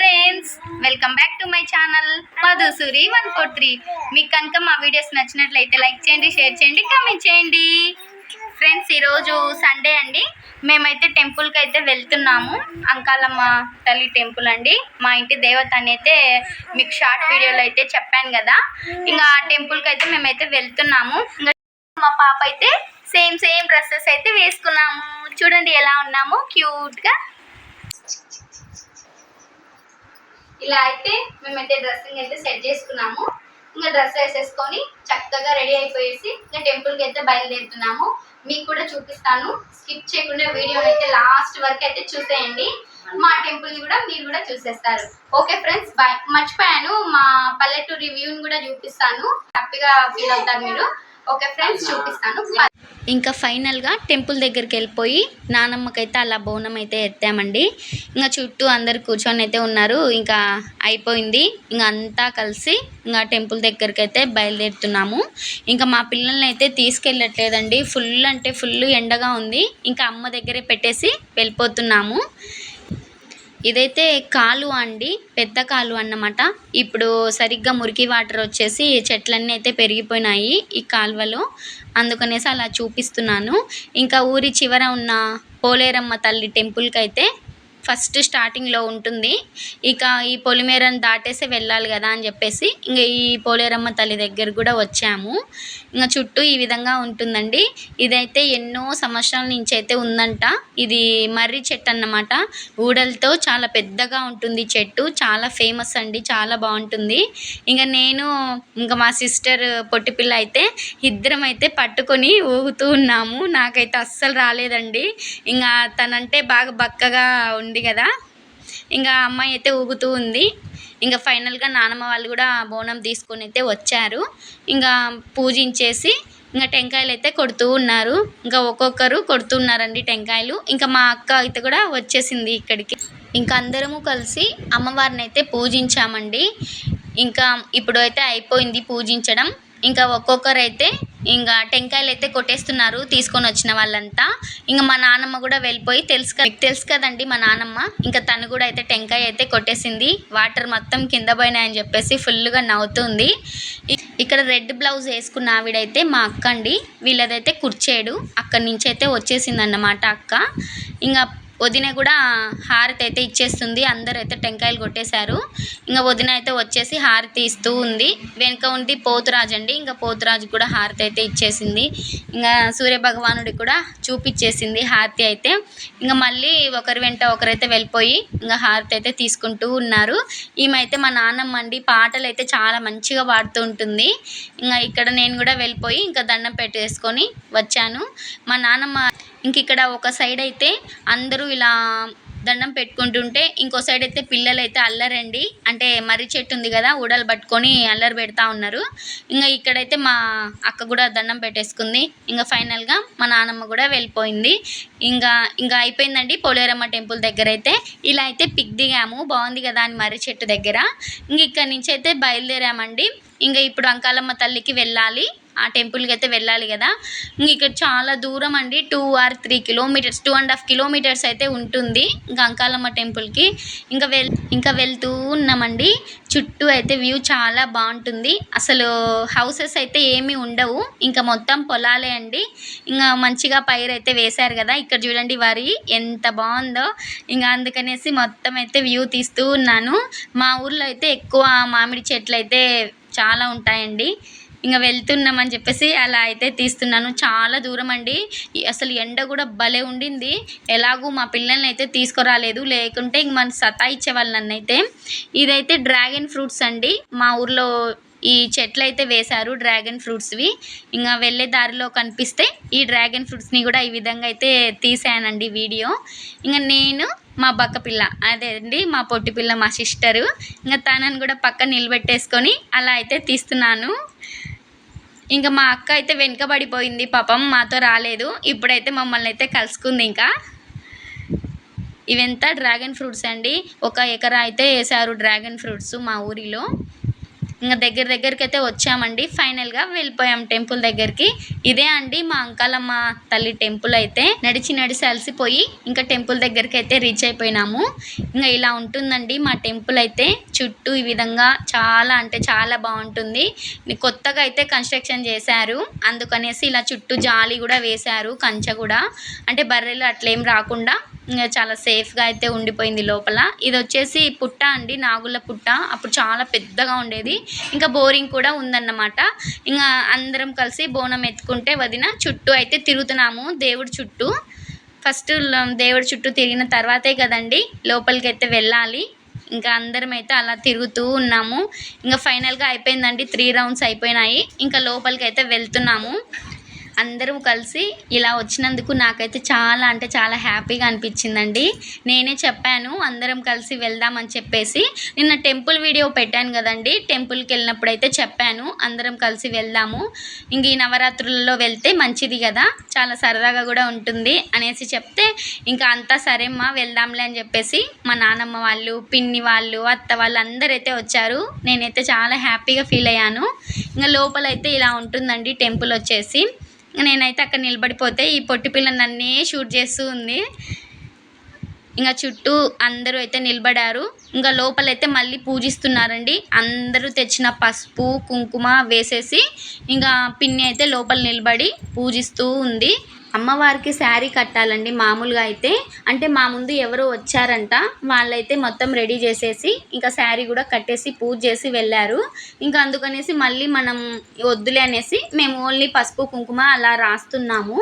Friends welcome back to my channel Madhusuri one four three మీకు కనుక మా videos నచ్చినట్లయితే లైక్ చేయండి షేర్ చేయండి కమెంట్ చేయండి. ఫ్రెండ్స్ ఈరోజు సండే అండి. మేమైతే టెంపుల్కి అయితే వెళ్తున్నాము. అంకాలమ్మ తల్లి టెంపుల్ అండి. మా ఇంటి దేవత అని అయితే మీకు షార్ట్ వీడియోలో అయితే చెప్పాను కదా. ఇంకా ఆ టెంపుల్కి అయితే మేమైతే వెళ్తున్నాము. ఇంకా మా పాప అయితే సేమ్ సేమ్ డ్రెస్సెస్ అయితే వేసుకున్నాము. చూడండి ఎలా ఉన్నాము క్యూట్గా ఇలా అయితే మేమైతే డ్రెస్సింగ్ అయితే సెట్ చేసుకున్నాము. ఇంకా డ్రెస్ వేసేసుకొని చక్కగా రెడీ అయిపోయేసి ఇంకా టెంపుల్కి అయితే బయలుదేరుతున్నాము. మీకు కూడా చూపిస్తాను. స్కిప్ చేయకుండా వీడియోని అయితే లాస్ట్ వరకు అయితే చూసేయండి. మా టెంపుల్ని కూడా మీరు కూడా చూసేస్తారు. ఓకే ఫ్రెండ్స్ బాయ్ మర్చిపోయాను. మా పల్లెటూరు రివ్యూని కూడా చూపిస్తాను. హ్యాపీగా ఫీల్ అవుతారు మీరు. ఓకే ఫ్రెండ్స్ చూపిస్తాను. ఇంకా ఫైనల్గా టెంపుల్ దగ్గరికి వెళ్ళిపోయి నానమ్మకైతే అలా బోనం అయితే ఎత్తామండి. ఇంకా చుట్టూ అందరు కూర్చొని అయితే ఉన్నారు. ఇంకా అయిపోయింది. ఇంకా అంతా కలిసి ఇంకా టెంపుల్ దగ్గరికి అయితే బయలుదేరుతున్నాము. ఇంకా మా పిల్లల్ని అయితే తీసుకెళ్ళట్లేదండి. ఫుల్ అంటే ఫుల్ ఎండగా ఉంది. ఇంకా అమ్మ దగ్గరే పెట్టేసి వెళ్ళిపోతున్నాము. ఇదైతే కాలువ అండి పెద్ద కాలువ అన్నమాట. ఇప్పుడు సరిగ్గా మురికి వాటర్ వచ్చేసి చెట్లన్నీ అయితే పెరిగిపోయినాయి ఈ కాలువలో. అందుకనేసి అలా చూపిస్తున్నాను. ఇంకా ఊరి చివర ఉన్న పోలేరమ్మ తల్లి టెంపుల్కి అయితే ఫస్ట్ స్టార్టింగ్లో ఉంటుంది. ఇక ఈ పొలిమేరను దాటేసి వెళ్ళాలి కదా అని చెప్పేసి ఇంకా ఈ పోలేరమ్మ తల్లి దగ్గర కూడా వచ్చాము. ఇంకా చుట్టూ ఈ విధంగా ఉంటుందండి. ఇదైతే ఎన్నో సంవత్సరాల నుంచి అయితే ఉందంట. ఇది మర్రి చెట్టు అన్నమాట. ఊడలతో చాలా పెద్దగా ఉంటుంది చెట్టు. చాలా ఫేమస్ అండి. చాలా బాగుంటుంది. ఇంకా నేను ఇంకా మా సిస్టర్ పొట్టిపిల్ల అయితే ఇద్దరం అయితే పట్టుకొని ఊగుతూ ఉన్నాము. నాకైతే అస్సలు రాలేదండి. ఇంకా తనంటే బాగా బక్కగా ఉంది కదా. ఇంకా అమ్మాయి అయితే ఊగుతూ ఉంది. ఇంకా ఫైనల్గా నానమ్మ వాళ్ళు కూడా బోనం తీసుకొని అయితే వచ్చారు. ఇంకా పూజించేసి ఇంకా టెంకాయలు అయితే కొడుతూ ఉన్నారు. ఇంకా ఒక్కొక్కరు కొడుతున్నారండి టెంకాయలు. ఇంకా మా అక్క అయితే కూడా వచ్చేసింది ఇక్కడికి. ఇంకా అందరము కలిసి అమ్మవారిని అయితే పూజించామండి. ఇంకా ఇప్పుడు అయితే అయిపోయింది పూజించడం. ఇంకా ఒక్కొక్కరు అయితే ఇంకా టెంకాయలు అయితే కొట్టేస్తున్నారు తీసుకొని వచ్చిన వాళ్ళంతా. ఇంకా మా నాన్నమ్మ కూడా వెళ్ళిపోయి తెలుసు కదా తెలుసు కదండి మా నాన్నమ్మ ఇంకా తను కూడా అయితే టెంకాయ అయితే కొట్టేసింది. వాటర్ మొత్తం కింద పోయినాయని చెప్పేసి ఫుల్గా నవ్వుతుంది. ఇక్కడ రెడ్ బ్లౌజ్ వేసుకున్న ఆవిడైతే మా అక్క అండి వీళ్ళదైతే కుర్చేడు. అక్కడి నుంచి అయితే వచ్చేసింది అన్నమాట అక్క. ఇంకా వదిన కూడా హారతి అయితే ఇచ్చేస్తుంది. అందరూ అయితే టెంకాయలు కొట్టేశారు. ఇంకా వదిన అయితే వచ్చేసి హారతి ఇస్తూ ఉంది. వెనుక ఉంది పోతురాజు అండి. ఇంకా పోతురాజు కూడా హారతి అయితే ఇచ్చేసింది. ఇంకా సూర్య భగవానుడికి కూడా చూపించేసింది హారతి అయితే. ఇంకా మళ్ళీ ఒకరి వెంట ఒకరైతే వెళ్ళిపోయి ఇంకా హారతి అయితే తీసుకుంటూ ఉన్నారు. ఈమె అయితే మా నాన్నమ్మ అండి పాటలు అయితే చాలా మంచిగా పాడుతూ ఉంటుంది. ఇంకా ఇక్కడ నేను కూడా వెళ్ళిపోయి ఇంకా దండం పెట్టేసుకొని వచ్చాను. మా నాన్నమ్మ ఇంక ఇక్కడ ఒక సైడ్ అయితే అందరూ ఇలా దండం పెట్టుకుంటుంటే ఇంకో సైడ్ అయితే పిల్లలు అయితే అల్లరండి. అంటే మర్రి చెట్టు ఉంది కదా ఊడలు పట్టుకొని అల్లరి పెడతా ఉన్నారు. ఇంకా ఇక్కడైతే మా అక్క కూడా దండం పెట్టేసుకుంది. ఇంకా ఫైనల్గా మా నాన్నమ్మ కూడా వెళ్ళిపోయింది. ఇంకా ఇంకా అయిపోయిందండి పోలేరమ్మ టెంపుల్ దగ్గర అయితే. ఇలా అయితే పిక్ దిగాము. బాగుంది కదా అని మర్రి చెట్టు దగ్గర. ఇంక ఇక్కడ నుంచి అయితే బయలుదేరామండి. ఇంకా ఇప్పుడు అంకాలమ్మ తల్లికి వెళ్ళాలి. ఆ టెంపుల్కి అయితే వెళ్ళాలి కదా. ఇక్కడ చాలా దూరం అండి. Two or three kilometres two and half kilometres అయితే ఉంటుంది గంకాలమ్మ టెంపుల్కి ఇంకా వెల్ ఇంకా వెళ్తూ ఉన్నామండి. చుట్టూ అయితే వ్యూ చాలా బాగుంటుంది. అసలు హౌసెస్ అయితే ఏమీ ఉండవు. ఇంకా మొత్తం పొలాలే అండి. ఇంకా మంచిగా పైరు అయితే వేశారు కదా. ఇక్కడ చూడండి వరి ఎంత బాగుందో. ఇంకా అందుకనేసి మొత్తం అయితే వ్యూ తీస్తూ ఉన్నాను. మా ఊర్లో అయితే ఎక్కువ మామిడి చెట్లు అయితే చాలా ఉంటాయండి. ఇంకా వెళ్తున్నామని చెప్పేసి అలా అయితే తీస్తున్నాను. చాలా దూరం అండి. అసలు ఎండ కూడా భలే ఉండింది. ఎలాగూ మా పిల్లల్ని అయితే తీసుకురాలేదు. లేకుంటే ఇంక మన సతాయిచ్చే వాళ్ళు నన్ను అయితే ఇదైతే డ్రాగన్ ఫ్రూట్స్ అండి. మా ఊర్లో ఈ చెట్లు అయితే వేశారు డ్రాగన్ ఫ్రూట్స్వి. ఇంకా వెళ్ళే దారిలో కనిపిస్తే ఈ డ్రాగన్ ఫ్రూట్స్ని కూడా ఈ విధంగా అయితే తీసానండి వీడియో. ఇంకా నేను మా బక్క పిల్ల అదే అండి మా పొట్టి పిల్ల మా సిస్టరు ఇంకా తనని కూడా పక్కన నిలబెట్టేసుకొని అలా అయితే తీస్తున్నాను. ఇంకా మా అక్క అయితే వెనుకబడిపోయింది పాపం మాతో రాలేదు. ఇప్పుడైతే మమ్మల్ని అయితే కలుసుకుంది ఇంకా. ఇవంతా డ్రాగన్ ఫ్రూట్స్ అండి. ఒక ఎకరా అయితే వేసారు డ్రాగన్ ఫ్రూట్స్ మా ఊరిలో. ఇంకా దగ్గర దగ్గరికి అయితే వచ్చామండి ఫైనల్గా వెళ్ళిపోయాం టెంపుల్ దగ్గరికి. ఇదే అండి మా అంకాలమ్మ తల్లి టెంపుల్ అయితే. నడిచి నడిచి అలసిపోయి ఇంకా టెంపుల్ దగ్గరికి అయితే రీచ్ అయిపోయినాము. ఇంకా ఇలా ఉంటుందండి మా టెంపుల్ అయితే. చుట్టూ ఈ విధంగా చాలా అంటే చాలా బాగుంటుంది. కొత్తగా అయితే కన్స్ట్రక్షన్ చేశారు. అందుకనేసి ఇలా చుట్టూ జాలి కూడా వేశారు కంచె కూడా. అంటే బర్రెలు అట్లేం రాకుండా ఇంకా చాలా సేఫ్గా అయితే ఉండిపోయింది లోపల. ఇది వచ్చేసి పుట్ట అండి నాగుల పుట్ట. అప్పుడు చాలా పెద్దగా ఉండేది. ఇంకా బోరింగ్ కూడా ఉందన్నమాట. ఇంకా అందరం కలిసి బోనం ఎత్తుకుంటే వదిన చుట్టూ అయితే తిరుగుతున్నాము దేవుడి చుట్టూ. ఫస్ట్ దేవుడి చుట్టూ తిరిగిన తర్వాతే కదండి లోపలికి అయితే వెళ్ళాలి. ఇంకా అందరం అయితే అలా తిరుగుతూ ఉన్నాము. ఇంకా ఫైనల్గా అయిపోయిందండి త్రీ రౌండ్స్ అయిపోయినాయి. ఇంకా లోపలికి అయితే వెళ్తున్నాము. అందరం కలిసి ఇలా వచ్చినందుకు నాకైతే చాలా అంటే చాలా హ్యాపీగా అనిపించిందండి. నేనే చెప్పాను అందరం కలిసి వెళ్దామని చెప్పేసి. నిన్న టెంపుల్ వీడియో పెట్టాను కదండి టెంపుల్కి వెళ్ళినప్పుడు అయితే చెప్పాను అందరం కలిసి వెళ్దాము. ఇంక ఈ నవరాత్రులలో వెళ్తే మంచిది కదా చాలా సరదాగా కూడా ఉంటుంది అనేసి చెప్తే ఇంకా అంతా సరేమ్మా వెళ్దాంలే అని చెప్పేసి మా నానమ్మ వాళ్ళు పిన్ని వాళ్ళు అత్త వాళ్ళు అందరైతే వచ్చారు. నేనైతే చాలా హ్యాపీగా ఫీల్ అయ్యాను. ఇంకా లోపలైతే ఇలా ఉంటుందండి టెంపుల్ వచ్చేసి. నేనైతే అక్కడ నిలబడిపోతే ఈ పొట్టి పిల్ల నన్నే షూట్ చేస్తూ ఉంది. ఇంకా చుట్టూ అందరూ అయితే నిలబడారు. ఇంకా లోపలైతే మళ్ళీ పూజిస్తున్నారండి. అందరూ తెచ్చిన పసుపు కుంకుమ వేసేసి ఇంకా పిన్ని అయితే లోపల నిలబడి పూజిస్తూ ఉంది. అమ్మవారికి శారీ కట్టాలండి మామూలుగా అయితే. అంటే మా ముందు ఎవరో వచ్చారంట. వాళ్ళైతే మొత్తం రెడీ చేసేసి ఇంకా శారీ కూడా కట్టేసి పూజ చేసి వెళ్ళారు. ఇంకా అందుకనేసి మళ్ళీ మనం వద్దులే అనేసి మేము ఓన్లీ పసుపు కుంకుమ అలా రాస్తున్నాము.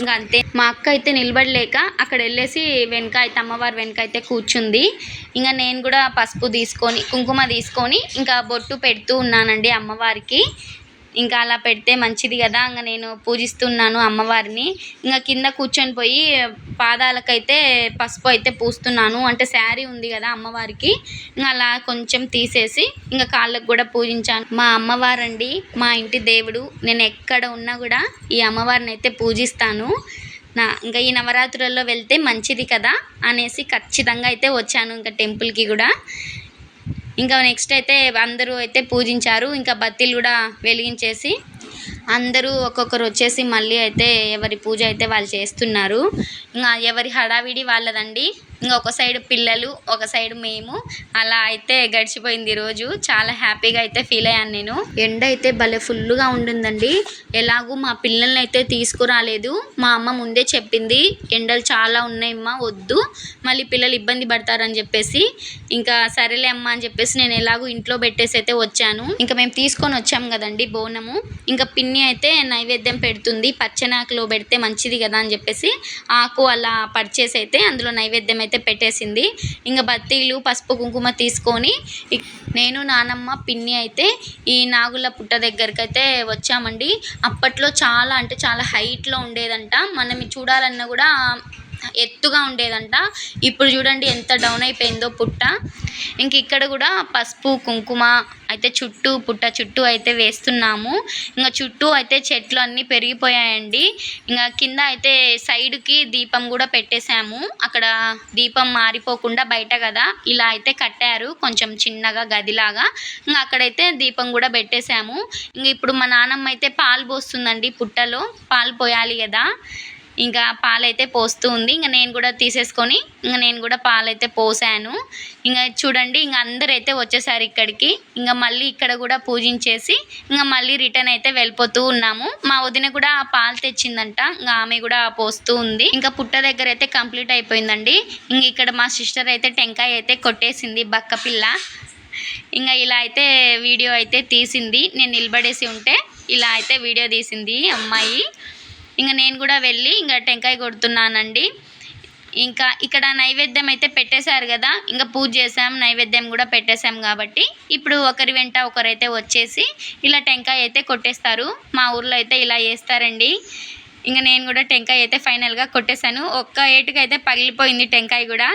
ఇంకా అంతే. మా అక్క అయితే నిలబడలేక అక్కడ వెళ్ళేసి వెనక అయితే అమ్మవారి వెనక అయితే కూర్చుంది. ఇంకా నేను కూడా పసుపు తీసుకొని కుంకుమ తీసుకొని ఇంకా బొట్టు పెడుతూ ఉన్నానండి అమ్మవారికి. ఇంకా అలా పెడితే మంచిది కదా. ఇంకా నేను పూజిస్తున్నాను అమ్మవారిని. ఇంకా కింద కూర్చొని పోయి పాదాలకైతే పసుపు అయితే పూస్తున్నాను. అంటే శారీ ఉంది కదా అమ్మవారికి. ఇంకా అలా కొంచెం తీసేసి ఇంకా కాళ్ళకు కూడా పూజించాను. మా అమ్మవారండి మా ఇంటి దేవుడు. నేను ఎక్కడ ఉన్నా కూడా ఈ అమ్మవారిని అయితే పూజిస్తాను. నా ఇంకా ఈ నవరాత్రులలో వెళ్తే మంచిది కదా అనేసి ఖచ్చితంగా అయితే వచ్చాను ఇంకా టెంపుల్కి కూడా. ఇంకా నెక్స్ట్ అయితే అందరూ అయితే పూజించారు. ఇంకా బత్తీలు కూడా వెలిగించేసి అందరూ ఒక్కొక్కరు వచ్చేసి మళ్ళీ అయితే ఎవరి పూజ అయితే వాళ్ళు చేస్తున్నారు. ఇంకా ఎవరి హడావిడి వాళ్ళదండి. ఇంకా ఒక సైడ్ పిల్లలు ఒక సైడ్ మేము. అలా అయితే గడిచిపోయింది రోజు. చాలా హ్యాపీగా అయితే ఫీల్ అయ్యాను నేను. ఎండ అయితే భలే ఫుల్గా ఉండిందండి ఎలాగూ మా పిల్లల్ని అయితే తీసుకురాలేదు. మా అమ్మ ముందే చెప్పింది ఎండలు చాలా ఉన్నాయమ్మా వద్దు. మళ్ళీ పిల్లలు ఇబ్బంది పడతారని చెప్పేసి. ఇంకా సరేలే అమ్మ అని చెప్పేసి నేను ఎలాగో ఇంట్లో పెట్టేసి అయితే వచ్చాను. ఇంకా మేము తీసుకొని వచ్చాం కదండి బోనము. ఇంకా పిన్ని అయితే నైవేద్యం పెడుతుంది. పచ్చనాకులో పెడితే మంచిది కదా అని చెప్పేసి ఆకు అలా పర్చేస్ అయితే అందులో నైవేద్యం అయితే పెట్టేసింది. ఇంకా బత్తీలు పసుపు కుంకుమ తీసుకొని నేను నానమ్మ పిన్ని అయితే ఈ నాగుల పుట్ట దగ్గరికి అయితే వచ్చామండి. అప్పట్లో చాలా అంటే చాలా హైట్లో ఉండేదంట. మనం చూడాలన్నా కూడా ఎత్తుగా ఉండేదంట. ఇప్పుడు చూడండి ఎంత డౌన్ అయిపోయిందో పుట్ట. ఇంక ఇక్కడ కూడా పసుపు కుంకుమ అయితే చుట్టూ పుట్ట చుట్టూ అయితే వేస్తున్నాము. ఇంకా చుట్టూ అయితే చెట్లు అన్నీ పెరిగిపోయాయండి. ఇంకా కింద అయితే సైడ్కి దీపం కూడా పెట్టేశాము. అక్కడ దీపం మారిపోకుండా బయట కదా ఇలా అయితే కట్టారు కొంచెం చిన్నగా గదిలాగా. ఇంకా అక్కడైతే దీపం కూడా పెట్టేశాము. ఇంక ఇప్పుడు మా నాన్నమ్మ అయితే పాలు పోస్తుందండి పుట్టలో. పాలు పోయాలి కదా. ఇంకా పాలైతే పోస్తూ ఉంది. ఇంకా నేను కూడా తీసేసుకొని ఇంకా నేను కూడా పాలైతే పోసాను. ఇంకా చూడండి ఇంకా అందరూ అయితే వచ్చేసారు ఇక్కడికి. ఇంకా మళ్ళీ ఇక్కడ కూడా పూజించేసి ఇంకా మళ్ళీ రిటర్న్ అయితే వెళ్ళిపోతూ ఉన్నాము. మా వదిన కూడా ఆ పాలు తెచ్చిందంట. ఇంకా ఆమె కూడా పోస్తూ ఉంది. ఇంకా పుట్ట దగ్గర అయితే కంప్లీట్ అయిపోయిందండి. ఇంక ఇక్కడ మా సిస్టర్ అయితే టెంకాయ అయితే కొట్టేసింది బక్క పిల్ల. ఇంకా ఇలా అయితే వీడియో అయితే తీసింది. నేను నిలబడేసి ఉంటే ఇలా అయితే వీడియో తీసింది అమ్మాయి. ఇంకా నేను కూడా వెళ్ళి ఇంకా టెంకాయ కొడుతున్నానండి. ఇంకా ఇక్కడ నైవేద్యం అయితే పెట్టేశారు కదా ఇంకా పూజ చేసాం నైవేద్యం కూడా పెట్టేశాం కాబట్టి ఇప్పుడు ఒకరి వెంట ఒకరైతే వచ్చేసి ఇలా టెంకాయ అయితే కొట్టేస్తారు. మా ఊర్లో అయితే ఇలా చేస్తారండి. ఇంకా నేను కూడా టెంకాయ అయితే ఫైనల్గా కొట్టేశాను. ఒక్క ఏటుకైతే పగిలిపోయింది టెంకాయ కూడా.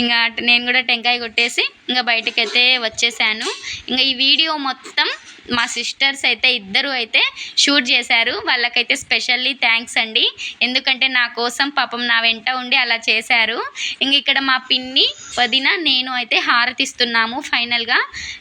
ఇంకా నేను కూడా టెంకాయ కొట్టేసి ఇంకా బయటకు అయితే వచ్చేసాను. ఇంకా ఈ వీడియో మొత్తం మా సిస్టర్స్ అయితే ఇద్దరు అయితే షూట్ చేశారు. వాళ్ళకైతే స్పెషల్లీ థ్యాంక్స్ అండి. ఎందుకంటే నా కోసం పాపం నా వెంట ఉండి అలా చేశారు. ఇంక ఇక్కడ మా పిన్ని వదిన నేను అయితే హారతి ఇస్తున్నాము ఫైనల్గా.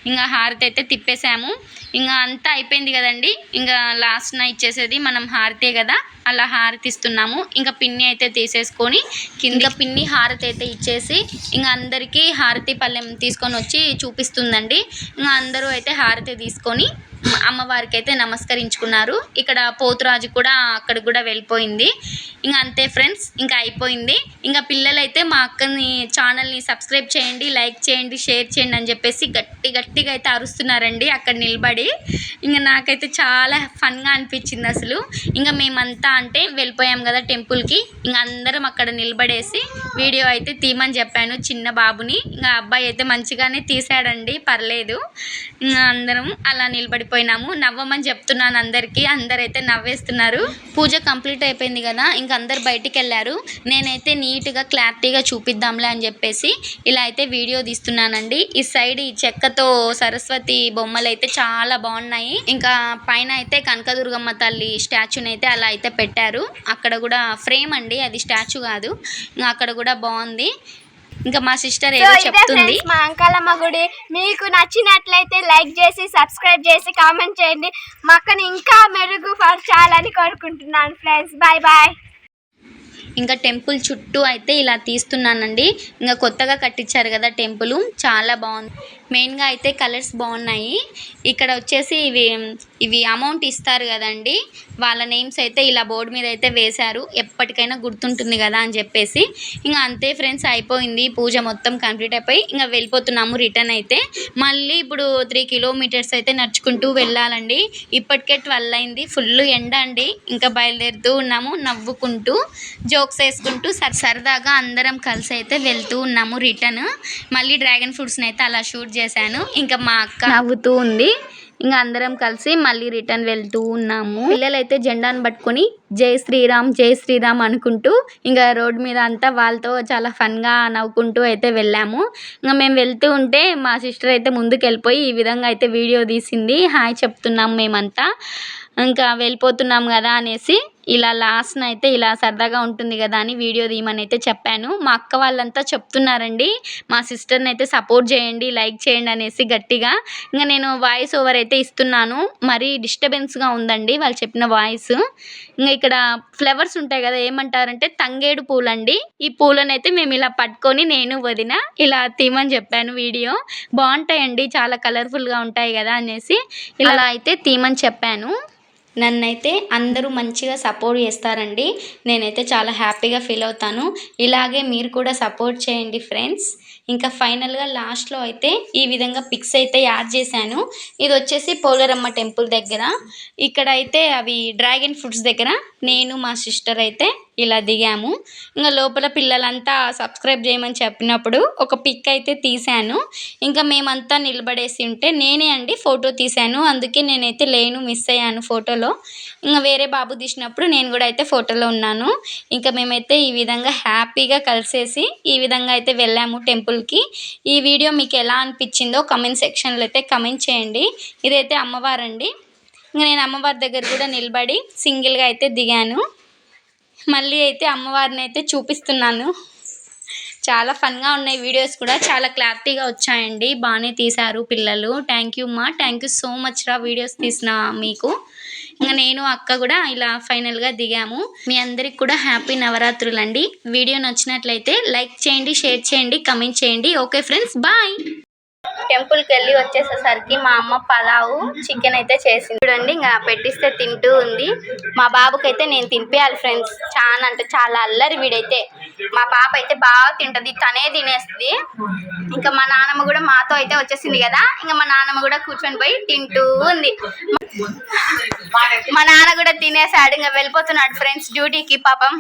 ఇంకా హారతి అయితే తిప్పేసాము ఇంకా అంతా అయిపోయింది కదండి. ఇంకా లాస్ట్ ఇచ్చేసేది మనం హారతే కదా అలా హారతి ఇస్తున్నాము ఇంకా పిన్ని అయితే తీసేసుకొని కింద పిన్ని హారతి అయితే ఇచ్చేసి ఇంకా అందరికీ హారతి పళ్ళెం తీసుకొని వచ్చి చూపిస్తుందండి. ఇంకా అందరూ అయితే హారతి తీసుకొని అమ్మవారికి అయితే నమస్కరించుకున్నారు. ఇక్కడ పోతురాజు కూడా అక్కడికి కూడా వెళ్ళిపోయింది. ఇంకా అంతే ఫ్రెండ్స్ ఇంకా అయిపోయింది. ఇంకా పిల్లలైతే మా అక్కని ఛానల్ని సబ్స్క్రైబ్ చేయండి లైక్ చేయండి షేర్ చేయండి అని చెప్పేసి గట్టి గట్టిగా అయితే అరుస్తున్నారండి అక్కడ నిలబడి. ఇంకా నాకైతే చాలా ఫన్గా అనిపించింది అసలు. ఇంకా మేమంతా అంటే వెళ్ళిపోయాం కదా టెంపుల్కి. ఇంకా అందరం అక్కడ నిలబడేసి వీడియో అయితే తీయమని చెప్పాను చిన్న బాబుని. ఇంకా అబ్బాయి అయితే మంచిగానే తీసాడండి పర్లేదు. ఇంకా అందరం అలా వెళ్ళిపోయినాము నవ్వమని చెప్తున్నాను అందరికీ. అందరైతే నవ్వేస్తున్నారు. పూజ కంప్లీట్ అయిపోయింది కదా ఇంకా అందరు బయటికి వెళ్ళారు నేనైతే నీట్గా క్లారిటీగా చూపిద్దాంలే అని చెప్పేసి ఇలా అయితే వీడియో తీస్తున్నానండి. ఈ సైడ్ ఈ చెక్కతో సరస్వతి బొమ్మలు అయితే చాలా బాగున్నాయి. ఇంకా పైన అయితే కనకదుర్గమ్మ తల్లి స్టాచ్యూని అయితే అలా అయితే పెట్టారు. అక్కడ కూడా ఫ్రేమ్ అండి అది స్టాచ్యూ కాదు. ఇంకా అక్కడ కూడా బాగుంది. ఇంకా మా సిస్టర్ ఏదో చెప్తుంది. మా అంకాలమ్మ గుడి. మీకు నచ్చినట్లయితే లైక్ చేసి సబ్స్క్రైబ్ చేసి కామెంట్ చేయండి. మా అక్కని ఇంకా మెరుగుపరచాలని కోరుకుంటున్నాను ఫ్రెండ్స్ బాయ్ బాయ్ ఇంకా టెంపుల్ చుట్టూ అయితే ఇలా తీస్తున్నానండి. ఇంకా కొత్తగా కట్టించారు కదా టెంపుల్. చాలా బాగుంది. మెయిన్గా అయితే కలర్స్ బాగున్నాయి. ఇక్కడ వచ్చేసి ఇవి ఇవి అమౌంట్ ఇస్తారు కదండి. వాళ్ళ నేమ్స్ అయితే ఇలా బోర్డు మీద అయితే వేశారు. ఎప్పటికైనా గుర్తుంటుంది కదా అని చెప్పేసి. ఇంకా అంతే ఫ్రెండ్స్ అయిపోయింది. పూజ మొత్తం కంప్లీట్ అయిపోయి ఇంకా వెళ్ళిపోతున్నాము రిటర్న్ అయితే. మళ్ళీ ఇప్పుడు త్రీ కిలోమీటర్స్ అయితే నడుచుకుంటూ వెళ్ళాలండి. ఇప్పటికే ట్వెల్వ్ అయింది. ఫుల్ ఎండ అండి. ఇంకా బయలుదేరుతూ ఉన్నాము నవ్వుకుంటూ జోక్స్ వేసుకుంటూ సరదాగా అందరం కలిసి అయితే వెళ్తూ ఉన్నాము రిటర్న్. మళ్ళీ డ్రాగన్ ఫ్రూట్స్ని అయితే అలా షూట్ చేశాను. ఇంకా మా అక్క నవ్వుతూ ఉంది. ఇంకా అందరం కలిసి మళ్ళీ రిటర్న్ వెళ్తూ ఉన్నాము. పిల్లలు అయితే జెండాను పట్టుకొని జై శ్రీరామ్ జై శ్రీరామ్ అనుకుంటూ ఇంకా రోడ్ మీద అంతా వాళ్ళతో చాలా ఫన్గా నవ్వుకుంటూ అయితే వెళ్ళాము. ఇంకా మేము వెళ్తూ ఉంటే మా సిస్టర్ అయితే ముందుకు వెళ్ళిపోయి ఈ విధంగా అయితే వీడియో తీసింది. హాయ్ చెప్తున్నాం మేమంతా. ఇంకా వెళ్ళిపోతున్నాం కదా అనేసి ఇలా లాస్ట్న అయితే ఇలా సరదాగా ఉంటుంది కదా అని వీడియో తీయమని అయితే చెప్పాను. మా అక్క వాళ్ళంతా చెప్తున్నారండి మా సిస్టర్ని అయితే సపోర్ట్ చేయండి లైక్ చేయండి అనేసి గట్టిగా. ఇంకా నేను వాయిస్ ఓవర్ అయితే ఇస్తున్నాను. మరీ డిస్టర్బెన్స్గా ఉందండి వాళ్ళు చెప్పిన వాయిస్ ఇంకా ఇక్కడ ఫ్లవర్స్ ఉంటాయి కదా ఏమంటారంటే తంగేడు పూలండి. ఈ పూలను అయితే మేము ఇలా పట్టుకొని నేను వదిన ఇలా తీయమని చెప్పాను వీడియో. బాగుంటాయండి చాలా కలర్ఫుల్గా ఉంటాయి కదా అనేసి ఇలా అయితే తీయమని చెప్పాను. నన్నైతే అందరూ మంచిగా సపోర్ట్ చేస్తారండి. నేనైతే చాలా హ్యాపీగా ఫీల్ అవుతాను. ఇలాగే మీరు కూడా సపోర్ట్ చేయండి ఫ్రెండ్స్. ఇంకా ఫైనల్గా లాస్ట్లో అయితే ఈ విధంగా పిక్స్ అయితే యాడ్ చేశాను. ఇది వచ్చేసి పోలేరమ్మ టెంపుల్ దగ్గర. ఇక్కడ అయితే అవి డ్రాగన్ ఫ్రూట్స్ దగ్గర నేను మా సిస్టర్ అయితే ఇలా దిగాము. ఇంకా లోపల పిల్లలంతా సబ్స్క్రైబ్ చేయమని చెప్పినప్పుడు ఒక పిక్ అయితే తీశాను. ఇంకా మేమంతా నిలబడేసి ఉంటే నేనే అండి ఫోటో తీశాను. అందుకే నేనైతే లేను మిస్ అయ్యాను ఫోటోలో. ఇంకా వేరే బాబు తీసినప్పుడు నేను కూడా అయితే ఫోటోలో ఉన్నాను. ఇంకా మేమైతే ఈ విధంగా హ్యాపీగా కలిసేసి ఈ విధంగా అయితే వెళ్ళాము టెంపుల్కి. ఈ వీడియో మీకు ఎలా అనిపించిందో కమెంట్ సెక్షన్లో అయితే కమెంట్ చేయండి. ఇదైతే అమ్మవారండి. ఇంకా నేను అమ్మవారి దగ్గర కూడా నిలబడి సింగిల్గా అయితే దిగాను. మళ్ళీ అయితే అమ్మవారిని అయితే చూపిస్తున్నాను. చాలా ఫన్గా ఉన్నాయి వీడియోస్ కూడా. చాలా క్లారిటీగా వచ్చాయండి. బాగానే తీశారు పిల్లలు. థ్యాంక్ యూ మా. థ్యాంక్ యూ సో మచ్ రా వీడియోస్ తీసిన మీకు. ఇంకా నేను అక్క కూడా ఇలా ఫైనల్గా దిగాము. మీ అందరికి కూడా హ్యాపీ నవరాత్రులు అండి వీడియో నచ్చినట్లయితే లైక్ చేయండి షేర్ చేయండి కమెంట్ చేయండి. Okay friends bye! టెంపుల్కి వెళ్ళి వచ్చేసేసరికి మా అమ్మ పలావు చికెన్ అయితే చేసింది. చూడండి ఇంకా పెట్టిస్తే తింటూ ఉంది. మా బాబుకి అయితే నేను తినిపించాలి ఫ్రెండ్స్ చాలా అంటే చాలా అల్లరి వీడైతే. మా పాప అయితే బాగా తింటది తనే తినేస్తుంది. ఇంకా మా నాన్నమ్మ కూడా మాతో అయితే వచ్చేసింది కదా ఇంకా మా నాన్నమ్మ కూడా కూర్చొని పోయి తింటూ ఉంది. మా నాన్న కూడా తినేసాడు ఇంకా వెళ్ళిపోతున్నాడు ఫ్రెండ్స్ డ్యూటీకి పాపం.